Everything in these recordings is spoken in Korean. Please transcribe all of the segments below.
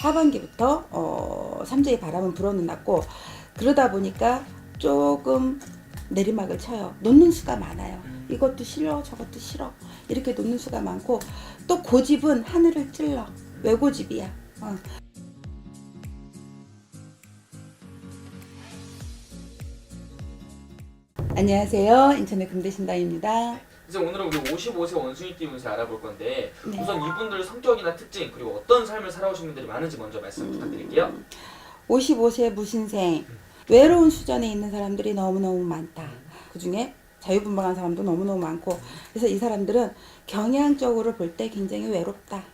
하반기부터 어, 삼재의 바람은 불어는 났고 그러다 보니까 조금 내리막을 쳐요. 놓는 수가 많아요. 이것도 싫어, 저것도 싫어. 이렇게 놓는 수가 많고 또 고집은 하늘을 찔러. 왜 고집이야? 어. 안녕하세요. 인천의 금대신당입니다. 이제 오늘은 우리 55세 원숭이 띠 운세 알아볼 건데 네. 우선 이분들 성격이나 특징 그리고 어떤 삶을 살아오신 분들이 많은지 먼저 말씀 부탁드릴게요. 55세 무신생 외로운 수전에 있는 사람들이 너무너무 많다. 그중에 자유분방한 사람도 너무너무 많고 그래서 이 사람들은 경향적으로 볼 때 굉장히 외롭다.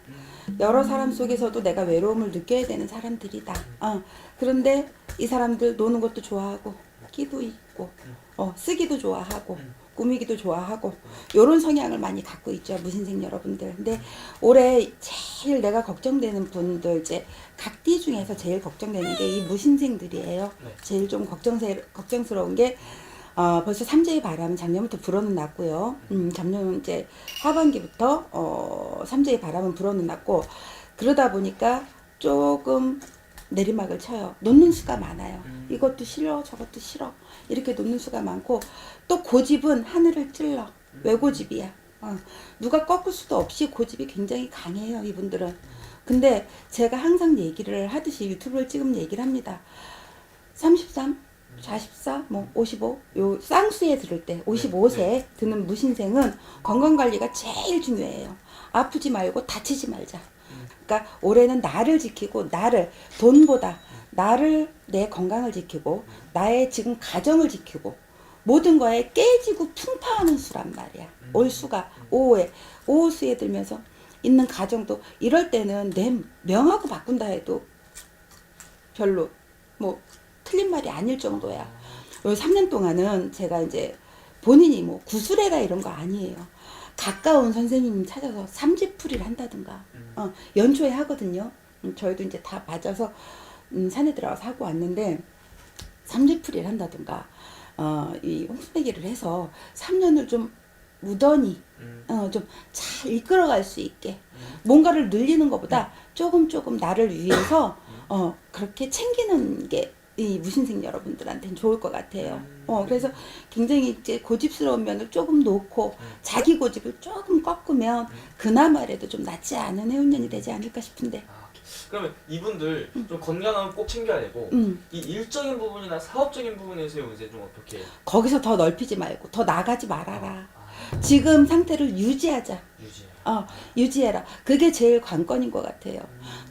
여러 사람 속에서도 내가 외로움을 느껴야 되는 사람들이다. 어, 그런데 이 사람들 노는 것도 좋아하고 끼도 있고 어, 쓰기도 좋아하고 꾸미기도 좋아하고 요런 성향을 많이 갖고 있죠 무신생 여러분들. 근데 올해 제일 내가 걱정되는 분들 이제 각띠 중에서 제일 걱정되는 게 이 무신생들이에요. 네. 제일 좀 걱정세, 걱정스러운 게 어, 벌써 삼재의 바람은 작년부터 불어는 났고요. 음, 작년 이제 하반기부터 어, 삼재의 바람은 불어는 났고 그러다 보니까 조금 내리막을 쳐요. 놓는 수가 많아요. 이것도 싫어, 저것도 싫어. 이렇게 놓는 수가 많고 또 고집은 하늘을 찔러. 왜 고집이야? 어, 누가 꺾을 수도 없이 고집이 굉장히 강해요, 이분들은. 근데 제가 항상 얘기를 하듯이 유튜브를 찍으면 얘기를 합니다. 33, 44, 뭐 55, 요 쌍수에 들을 때 55세 드는 무신생은 건강 관리가 제일 중요해요. 아프지 말고 다치지 말자. 그러니까 올해는 나를 지키고 나를 돈보다 나를 내 건강을 지키고 나의 지금 가정을 지키고 모든 거에 깨지고 풍파하는 수란 말이야. 올 수가 5호에 5호수에 들면서 있는 가정도 이럴 때는 내 명하고 바꾼다 해도 별로 뭐 틀린 말이 아닐 정도야. 요 3년 동안은 제가 이제 본인이 뭐 구술해라 이런 거 아니에요. 가까운 선생님 찾아서 삼지풀이를 한다든가 어, 연초에 하거든요. 음, 저희도 이제 다 맞아서 음, 산에 들어가서 하고 왔는데 삼지풀이를 한다든가 어, 이 홍수배기를 해서 3년을 좀 무던히 음. 어, 좀 잘 이끌어갈 수 있게 뭔가를 늘리는 것보다 조금 조금 나를 위해서 어, 그렇게 챙기는 게 이 무신생 여러분들한테는 좋을 것 같아요. 어, 그래서 굉장히 이제 고집스러운 면을 조금 놓고 자기 고집을 조금 꺾으면 그나마라도 좀 낫지 않은 해운년이 되지 않을까 싶은데. 아. 그러면 이분들 좀 건강은 꼭 챙겨야 되고 음, 이 일적인 부분이나 사업적인 부분에서의 운세 좀 어떻게 거기서 더 넓히지 말고 더 나가지 말아라. 아, 지금 상태를 유지하자. 유지해요? 어, 유지해라. 그게 제일 관건인 것 같아요.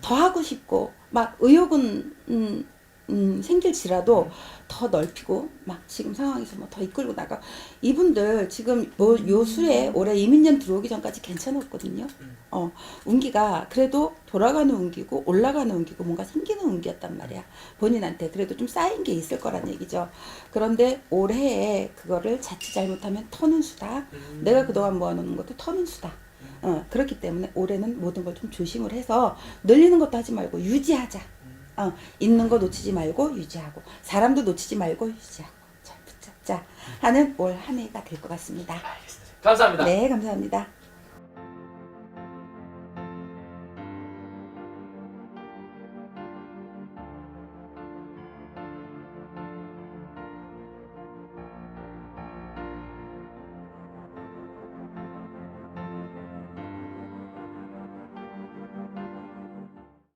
더 하고 싶고 막 의욕은 음, 음, 생길지라도 더 넓히고 막 지금 상황에서 뭐 더 이끌고 나가 이분들 지금 뭐 요수에 올해 이민년 들어오기 전까지 괜찮았거든요. 어 운기가 그래도 돌아가는 운기고 올라가는 운기고 뭔가 생기는 운기였단 말이야. 본인한테 그래도 좀 쌓인 게 있을 거란 얘기죠. 그런데 올해에 그거를 자칫 잘못하면 터는 수다. 내가 그동안 모아놓는 것도 터는 수다. 어, 그렇기 때문에 올해는 모든 걸 좀 조심을 해서 늘리는 것도 하지 말고 유지하자. 어, 있는 거 놓치지 말고 유지하고 사람도 놓치지 말고 유지하고 잘 붙잡자 하는 올 한 해가 될 것 같습니다. 알겠습니다. 감사합니다. 네, 감사합니다.